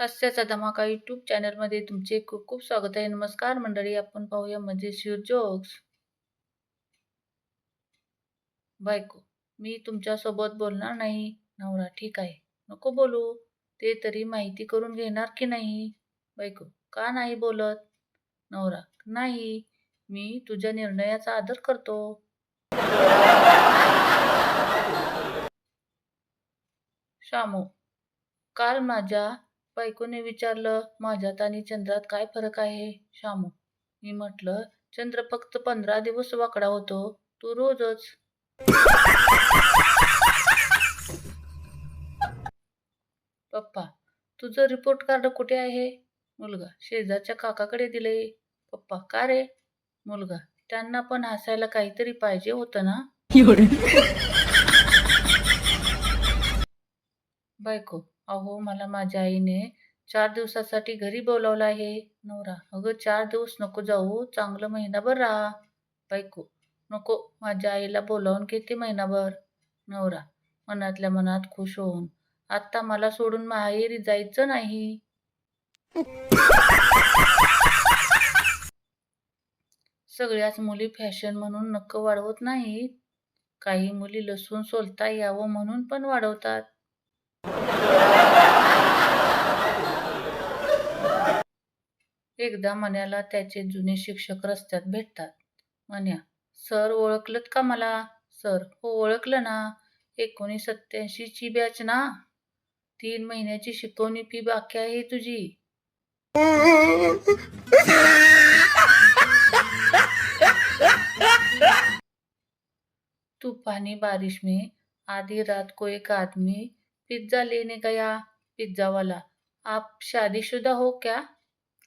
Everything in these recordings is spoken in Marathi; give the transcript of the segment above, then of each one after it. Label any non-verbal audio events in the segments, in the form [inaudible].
हास्याचा धमाका यूट्यूब चॅनलमध्ये तुमचे खूप खूप स्वागत आहे. नमस्कार मंडळी आपण पाहूया मजेशीर जोक्स बायको मी तुमच्यासोबत बोलणार नाही. नवरा ठीक आहे. नको बोलू. ते तरी माहिती करून घेणार की नाही? बायको का नाही बोलत? नवरा नाही. मी तुझ्या निर्णयाचा आदर करतो. श्यामो काल माझ्या बायकोने विचारलं माझ्यात आणि चंद्रात काय फरक आहे? शामू. मी म्हटलं चंद्र फक्त पंधरा दिवस वाकडा होतो. तू रोजच [laughs] पप्पा तुझं रिपोर्ट कार्ड कुठे आहे? मुलगा शेजारच्या काकाकडे दिले पप्पा का रे? मुलगा त्यांना पण हसायला काहीतरी पाहिजे होतं ना? बायको अहो मला माझ्या आईने चार दिवसासाठी घरी बोलावलं आहे. नवरा अगं चार दिवस नको जाऊ चांगलं महिनाभर राहा. बायको नको माझ्या आईला बोलावून घेते महिनाभर. नवरा मनातल्या मनात खुश होऊन आत्ता मला सोडून माहेरी जायचं नाही. सगळ्याच मुली फॅशन म्हणून नक्क वाढवत नाहीत. काही मुली लसूण सोलता यावं म्हणून पण वाढवतात. एकदा मन्याला त्याचे जुने शिक्षक रस्त्यात भेटतात. मन्या सर ओळखलत का मला? सर हो ओळखलं ना. एकोणीस सत्याऐंशीची बॅच ना. तीन महिन्याची शिकवणी फी बाकी आहे तुझी. तूफानी बारिश में आधी रात को एक आदमी पिज्जा लेने गया पिज्जा वाला? आप शादीशुदा हो क्या?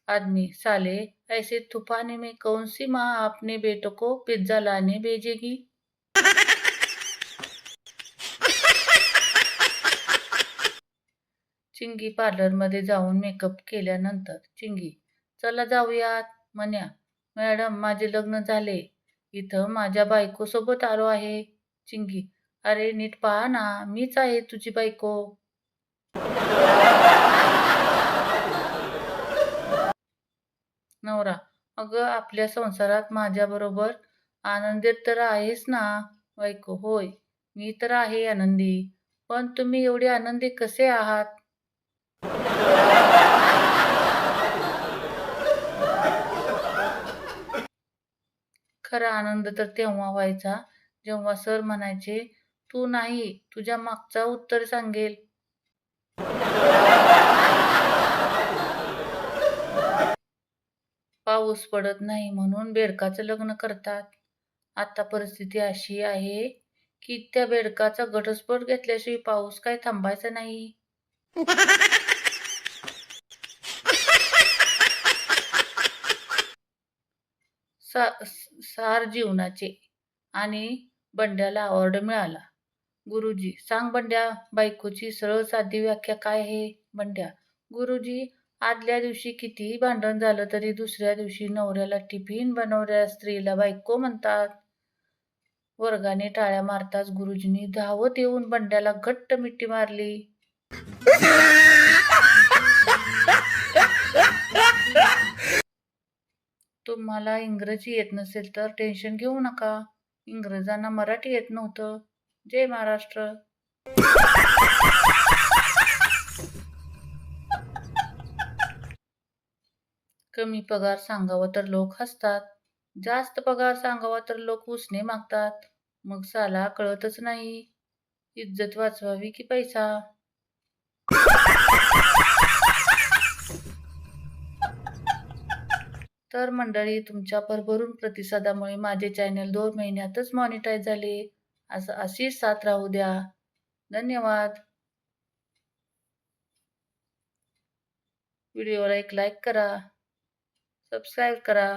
आदमी साले ऐसे थुपाने में कौन सी माँ अपने बेटों को पिज्जा लाने भेजेगी? चिंगी पार्लरमध्ये जाऊन मेकअप केल्यानंतर चिंगी चला जाऊयात म्हण्या. मॅडम माझे लग्न झाले. इथं माझ्या बायकोसोबत आलो आहे. चिंगी अरे नीट पहा ना मीच आहे तुझी बायको. नवरा अगं आपल्या संसारात माझ्याबरोबर आनंदीत तर आहेस ना बायको? होय मी तर आहे आनंदी. पण तुम्ही एवढे आनंदी कसे आहात? खरा आनंद तर तेव्हा व्हायचा जेव्हा सर म्हणायचे तू नाही तुझ्या मागचा उत्तर सांगेल. पाऊस पडत नाही म्हणून बेडकाचं लग्न करतात. आता परिस्थिती अशी आहे की त्या बेडकाचा घटस्फोट घेतल्याशिवाय पाऊस काय थांबायचा नाही. सा सार जीवनाचे आणि बंड्याला अवॉर्ड मिळाला. गुरुजी सांग बंड्या बायकोची सरळ साधी व्याख्या काय आहे? बंड्या गुरुजी आदल्या दिवशी कितीही भांडण झालं तरी दुसऱ्या दिवशी नवऱ्याला टिफिन बनवल्या स्त्रीला बायको म्हणतात. वर्गाने टाळ्या मारताच गुरुजींनी धावत येऊन बंड्याला घट्ट मिठी मारली. तुम्हाला इंग्रजी येत नसेल तर टेन्शन घेऊ नका. इंग्रजांना मराठी येत नव्हतं. जय महाराष्ट्र. कमी पगार सांगावा तर लोक हसतात. जास्त पगार सांगावा तर लोक उसने मागतात. मग साला कळतच नाही. इज्जत वाचवावी की पैसा? तर मंडळी तुमच्या भरभरून प्रतिसादामुळे माझे चॅनल दोन महिन्यातच मॉनिटाईज झाले. असं अशीच साथ राहू द्या. धन्यवाद. व्हिडिओला एक लाईक करा. सबस्क्राईब करा.